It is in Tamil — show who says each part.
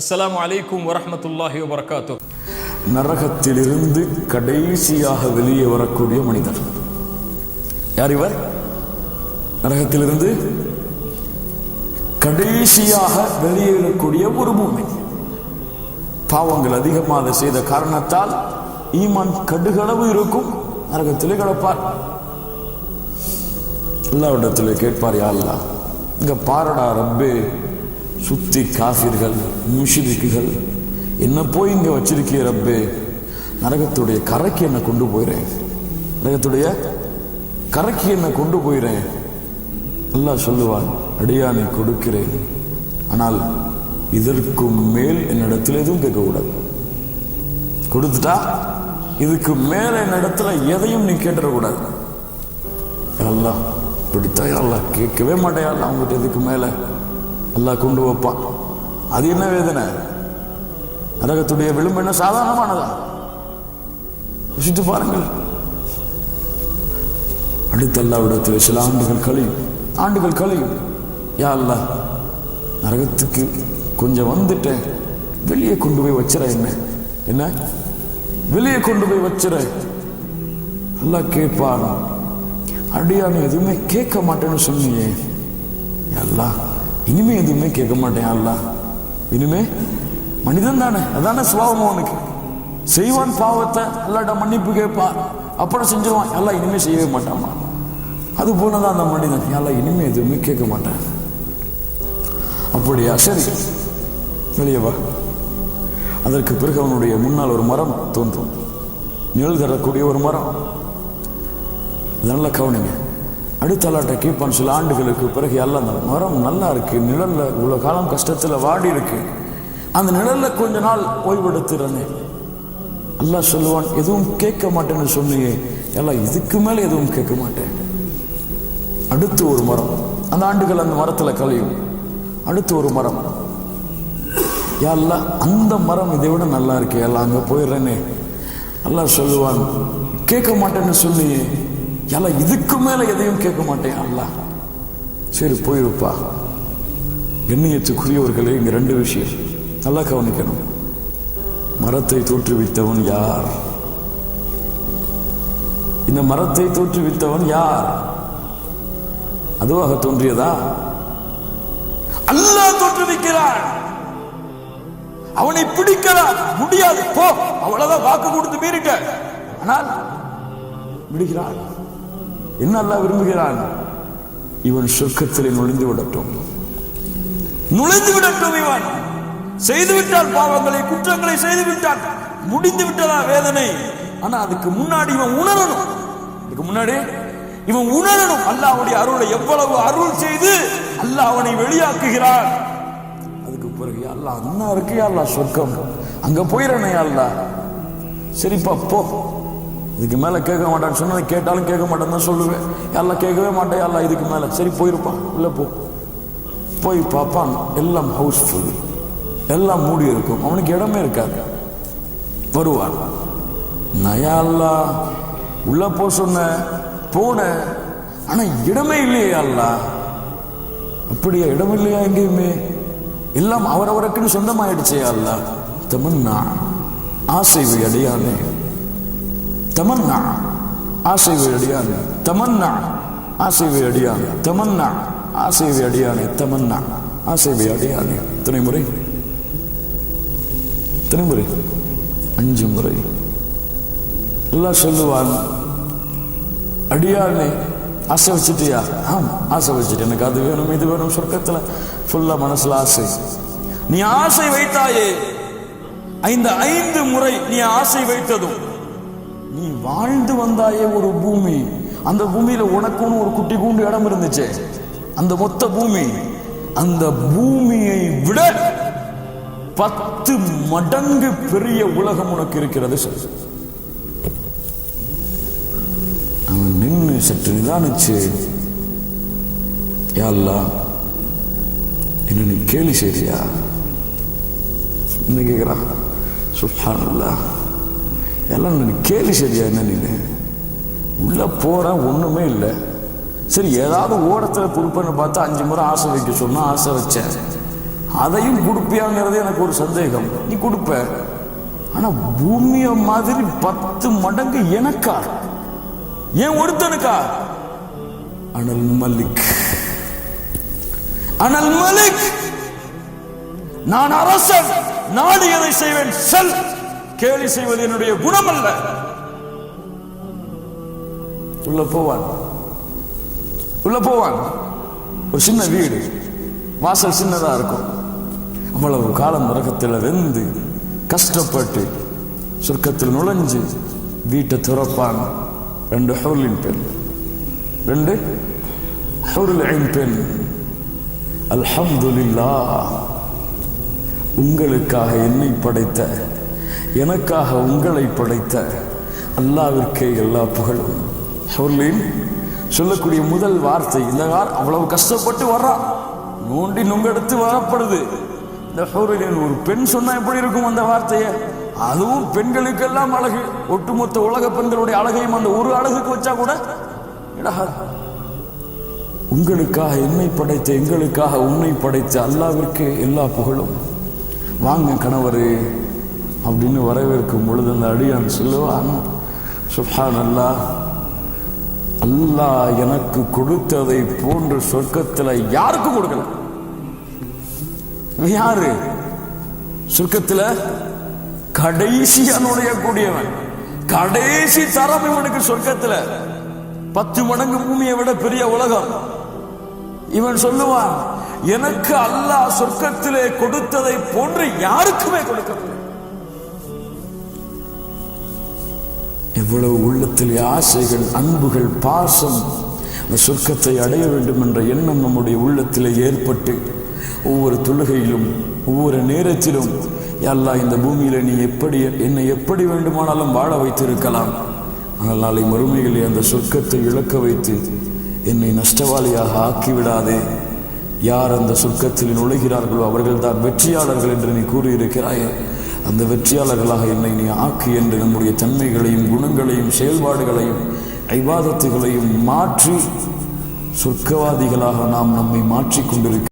Speaker 1: அஸ்லாம் வலைக்கும் வரமத்துல்லாஹி வரகாத்து
Speaker 2: நரகத்திலிருந்து கடைசியாக வெளியே வரக்கூடிய மனிதர். யார் இவர்? நரகத்திலிருந்து கடைசியாக வெளியேறக்கூடிய ஒரு பூமி பாவங்கள் அதிகமாக செய்த காரணத்தால் ஈமான் கடுகளவு இருக்கும். நரகத்திலே கிடப்பார். அல்லாவிடத்தில் கேட்பார் யா இங்கே இங்க பாரடா ரப்பே சுத்தி காஃபிர்கள் முஷிரிக்குகள் என்ன போய் இங்கே வச்சிருக்கிய ரப்பே? நரகத்துடைய கரைக்கு என்னை கொண்டு போயிறேன்? நரகத்துடைய கரைக்கு என்னை கொண்டு போயிறேன்? அல்லாஹ் சொல்லுவான் அடியானை கொடுக்கிறேன். ஆனால் இதற்கு மேல் என்னிடத்தில் எதுவும் கேட்கக்கூடாது. கொடுத்துட்டா இதுக்கு மேல என்னிடத்துல எதையும் நீ கேட்டுடக்கூடாது அல்லாஹ் அப்படித்தான் அல்ல கேட்கவே மாட்டேன் அவங்ககிட்ட இதுக்கு மேல. எல்லாம் கொண்டு வைப்பான். அது என்ன வேதனை? நரகத்துடைய விளிம்பு என்ன சாதாரணமானதா? யோசித்து பாருங்கள். அடுத்த அல்லாவிடத்தில் சில ஆண்டுகள் கழியும். ஆண்டுகள் கழியும். யா அல்லாஹ் நரகத்துக்கு கொஞ்சம் வந்துட்டேன். வெளியே கொண்டு போய் வச்சிட என்ன? என்ன? வெளியே கொண்டு போய் வச்சிட நல்லா கேட்பான். அடியான் எதுவுமே கேட்க மாட்டேன்னு சொன்னியே. எல்லா இனிமே எதுவுமே கேட்க மாட்டேன் அல்லா. இனிமே மனிதன் தானே அதானே சுபாவம் அவனுக்கு செய்வான் பாவத்தை அல்லாட்ட மன்னிப்பு கேட்பான். அப்புறம் செஞ்சிருவான். எல்லாம் இனிமே செய்யவே மாட்டாமா அது போலதான் அந்த மனிதன். எல்லாம் இனிமே எதுவுமே கேட்க மாட்டான். அப்படியா? சரி. வெளியவா அதற்கு பிறகு அவனுடைய முன்னால் ஒரு மரம் தோன்றும். நிழல் தரக்கூடிய ஒரு மரம். நல்ல கவனிங்க. அடுத்த அல்லாட்ட கேட்பான் சில ஆண்டுகளுக்கு பிறகு எல்லாம் அந்த மரம் நல்லா இருக்கு. நிழல்ல இவ்வளோ காலம் கஷ்டத்தில் வாடி இருக்கு. அந்த நிழல்ல கொஞ்ச நாள் ஓய்வெடுத்துறேன் அல்லாஹ் சொல்லுவான் எதுவும் கேட்க மாட்டேன்னு சொன்னியே. எல்லாம் இதுக்கு மேலே எதுவும் கேட்க மாட்டேன். அடுத்து ஒரு மரம். அந்த ஆண்டுகள் அந்த மரத்தில் கழியும். அடுத்து ஒரு மரம். எல்லாம் அந்த மரம் இதை விட நல்லா இருக்கு. எல்லாம் அங்கே போயிடுறேனே. அல்லாஹ் சொல்லுவான் கேட்க மாட்டேன்னு சொன்னியே. எல்லாம் இதுக்கு மேல எதையும் கேட்க மாட்டேன் சரி போயிருப்பா. கண்ணியத்துக்குரியவர்களே இங்க ரெண்டு விஷயம். நல்லா கவனிக்கணும். மரத்தை தோற்றுவித்தவன் யார்? இந்த மரத்தை தோற்றுவித்தவன் யார்? அதுவாக தோன்றியதா? அல்ல தோற்றுவிக்கிறான். அவனை பிடிக்கலாம். முடியாது. போ. அவ்வளவுதான் வாக்கு கொடுத்து மீறிட்ட ஆனால் விடுகிறான் என்ன அல்லா விரும்புகிறான்? இவன் சொர்க்கத்திலே நுழைந்து விடட்டும். நுழைந்து விடட்டும் இவன். செய்து விட்டால் பாவங்களை குற்றங்களை செய்துவிட்டான் முடிந்து விட்டதா வேதனை. ஆனா அதுக்கு முன்னாடி இவன் உணரணும். அதுக்கு முன்னாடி இவன் உணரணும். அல்லாவுடைய அருளை எவ்வளவு அருள் செய்து அல்லாஹ் அவனை வெளியாக்குகிறான். அதுக்கு பிறகு அல்லா அல்லாஹ் அண்ணா இருக்கு அல்லாஹ் சொர்க்கம். அங்க போயிடனே யா அல்லாஹ். சரிப்பா போ. இதுக்கு மேலே கேட்க மாட்டான்னு சொன்னால் கேட்டாலும் கேட்க மாட்டேன்னு தான் சொல்லுவேன். எல்லாம் கேட்கவே மாட்டேன் எல்லாம் இதுக்கு மேலே? சரி போயிருப்பான் உள்ளே போ. போய் பார்ப்பான். எல்லாம் ஹவுஸ்ஃபுல் எல்லாம் மூடி இருக்கும். அவனுக்கு இடமே இருக்காது. வருவான். நயா அல்லா உள்ள போ சொன்ன. போன. ஆனா இடமே இல்லையே அல்லா அப்படியா? இடம் இல்லையா எங்கேயுமே? எல்லாம் அவரவருக்குன்னு சொந்தமாயிடுச்சே அல்லா தமன்னா ஆசை அடையானே. தமன்னா. ஆசை அடியானே தமன்னா. ஆசை அடியானே தமன்னா. ஆசை அடியானே தமன்னா. ஆசை அடியானே. துணை முறை? எத்தனை முறை? அஞ்சு முறை. எல்லாம் சொல்லுவான் அடியானே ஆசை வச்சுட்டியா? ஆம் ஆசை வச்சுட்டு எனக்கு அது வேணும் இது வேணும் சொர்க்கத்தில். ஃபுல்லாக மனசில் ஆசை. நீ ஆசை வைத்தாயே. ஐந்து ஐந்து முறை நீ ஆசை வைத்ததும். வாழ்ந்து வந்தாயே ஒரு பூமி. அந்த பூமியில உனக்குன்னு ஒரு குட்டி கூண்டு இடம் இருந்துச்சே. அந்த மொத்த பூமி. அந்த பூமியை விட பத்து மடங்கு பெரிய உலகம் உனக்கு இருக்கிறது. அவன் நின்று சற்று நிதானிச்சு யா என்ன நீ கேலி செய்றியா? என்ன கேட்கிறான் சுல்ஹானல்லாஹ் எல்லாம் நீ சரியா செய்றியா என்ன நீ உள்ள போற ஒண்ணுமே இல்லை. சரி ஏதாவது ஓரத்தில் கொடுப்பேன்னு பார்த்தா அஞ்சு முறை ஆசை வைக்க சொன்னா ஆசை வச்சேன். அதையும் கொடுப்பியாங்கிறது எனக்கு ஒரு சந்தேகம். நீ கொடுப்ப. ஆனா பூமிய மாதிரி பத்து மடங்கு எனக்கா? ஏன் ஒருத்தனுக்கா? அனல் மல்லிக் அனல் மலிக்! நான் அரசன். நாடியதை செய்வேன்? செல்! கேலி செய்வது என்னுடைய குணம் அல்ல உள்ள போவான். உள்ள போவான். ஒரு சின்ன வீடு. வாசல் சின்னதா இருக்கும். அவ்வளவு காலம் உலகத்தில் வெந்து கஷ்டப்பட்டு சொர்க்கத்தில் நுழைஞ்சு வீட்டை துறப்பான். ரெண்டு ஹவுலின் பெண். ரெண்டு ஹவுலின் பெண். அல்ஹம்துலில்லாஹ். உங்களுக்காக என்னை படைத்த எனக்காக உங்களை படைத்த அல்லாவிற்கே எல்லா புகழும். சொல்லின் சொல்லக்கூடிய முதல் வார்த்தை இந்த கார் அவ்வளவு கஷ்டப்பட்டு வர்றா. நோண்டி நுங்கெடுத்து வரப்படுது. இந்த ஹவுலின் ஒரு பெண் சொன்னா எப்படி இருக்கும் அந்த வார்த்தையை? அதுவும் பெண்களுக்கெல்லாம் அழகு. ஒட்டுமொத்த உலக பெண்களுடைய அழகையும் அந்த ஒரு அழகுக்கு வச்சா கூட இடஹா உங்களுக்காக என்னை படைத்த எங்களுக்காக உன்னை படைத்த அல்லாவிற்கு எல்லா புகழும். வாங்க கணவரே அப்படின்னு வரவேற்கும் பொழுது அந்த அடியான் சொல்லுவான் சுஹான் அல்லா அல்லாஹ் எனக்கு கொடுத்ததை போன்று சொர்க்கத்தில் யாருக்கும் கொடுக்கல? யாரு? சொர்க்கத்தில் கடைசியா நுழையக்கூடியவன் கடைசி தரம் இவனுக்கு சொர்க்கத்தில். பத்து மடங்கு பூமியை விட பெரிய உலகம். இவன் சொல்லுவான் எனக்கு அல்லாஹ் சொர்க்கத்திலே கொடுத்ததை போன்று யாருக்குமே கொடுக்கவில்லை. எவ்வளவு உள்ளத்திலே ஆசைகள் அன்புகள் பாசம். அந்த சொர்க்கத்தை அடைய வேண்டும் என்ற எண்ணம் நம்முடைய உள்ளத்திலே ஏற்பட்டு ஒவ்வொரு தொழுகையிலும் ஒவ்வொரு நேரத்திலும் எல்லாம் இந்த பூமியில் நீ எப்படி என்னை எப்படி வேண்டுமானாலும் வாழ வைத்திருக்கலாம். ஆனால் நாளை மறுமையிலே அந்த சொர்க்கத்தை இழக்க வைத்து என்னை நஷ்டவாளியாக ஆக்கிவிடாதே. யார் அந்த சொர்க்கத்தில் நுழைகிறார்களோ அவர்கள்தான் வெற்றியாளர்கள் என்று நீ கூறியிருக்கிறாயே. அந்த வெற்றியாளர்களாக என்னை நீ ஆக்கு என்று நம்முடைய தன்மைகளையும் குணங்களையும் செயல்பாடுகளையும் ஐவாதத்துகளையும் மாற்றி சொர்க்கவாதிகளாக நாம் நம்மை மாற்றிக் கொண்டிருக்கிறோம்.